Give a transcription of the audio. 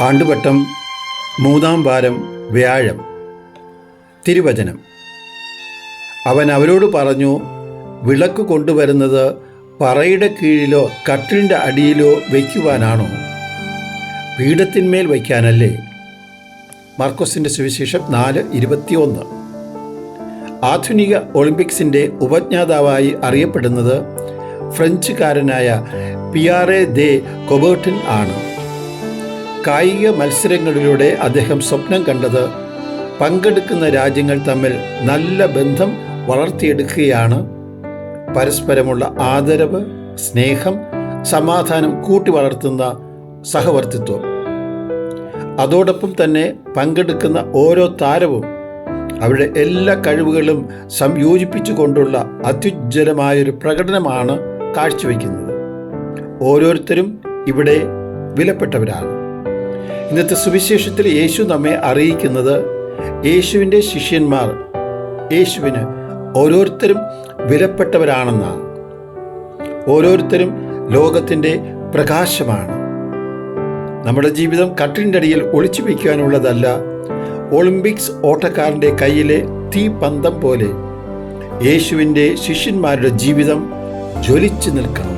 ആണ്ടുവട്ടം മൂന്നാം വാരം വ്യാഴം. തിരുവചനം. അവൻ അവരോട് പറഞ്ഞു വിളക്ക് കൊണ്ടുവരുന്നത് പറയുടെ കീഴിലോ കട്ടിലിന്റെ അടിയിലോ വയ്ക്കുവാനാണോ? പീഠത്തിന്മേൽ വയ്ക്കാനല്ലേ? മാർക്കോസിന്റെ സുവിശേഷം നാല് ഇരുപത്തിയൊന്ന്. ആധുനിക ഒളിമ്പിക്സിന്റെ ഉപജ്ഞാതാവായി അറിയപ്പെടുന്നത് ഫ്രഞ്ചുകാരനായ പിയാറെ ദേ കൊബേർട്ടിൻ ആണ്. കായിക മത്സരങ്ങളിലൂടെ അദ്ദേഹം സ്വപ്നം കണ്ടത്. പങ്കെടുക്കുന്ന രാജ്യങ്ങൾ തമ്മിൽ നല്ല ബന്ധം വളർത്തിയെടുക്കുകയാണ്. പരസ്പരമുള്ള ആദരവ് സ്നേഹം സമാധാനം കൂട്ടി വളർത്തുന്ന സഹവർത്തിത്വം. അതോടൊപ്പം തന്നെ പങ്കെടുക്കുന്ന ഓരോ താരവും അവരുടെ എല്ലാ കഴിവുകളും സംയോജിപ്പിച്ചുകൊണ്ടുള്ള അത്യുജ്വലമായൊരു പ്രകടനമാണ് കാഴ്ചവെക്കുന്നത്. ഓരോരുത്തരും ഇവിടെ വിലപ്പെട്ടവരാണ്. ഇന്നത്തെ സുവിശേഷത്തിൽ യേശു നമ്മെ അറിയിക്കുന്നത് യേശുവിന്റെ ശിഷ്യന്മാർ. യേശുവിന് ഓരോരുത്തരും വിലപ്പെട്ടവരാണെന്നാണ്. ഓരോരുത്തരും ലോകത്തിന്റെ പ്രകാശമാണ്. നമ്മുടെ ജീവിതം കട്ടിലിന്റെ അടിയിൽ ഒളിച്ചു വയ്ക്കാനുള്ളതല്ല ഒളിമ്പിക്സ് ഓട്ടക്കാരന്റെ കയ്യിലെ തീ പന്തം പോലെ യേശുവിന്റെ ശിഷ്യന്മാരുടെ ജീവിതം ജ്വലിച്ചു നിൽക്കണം.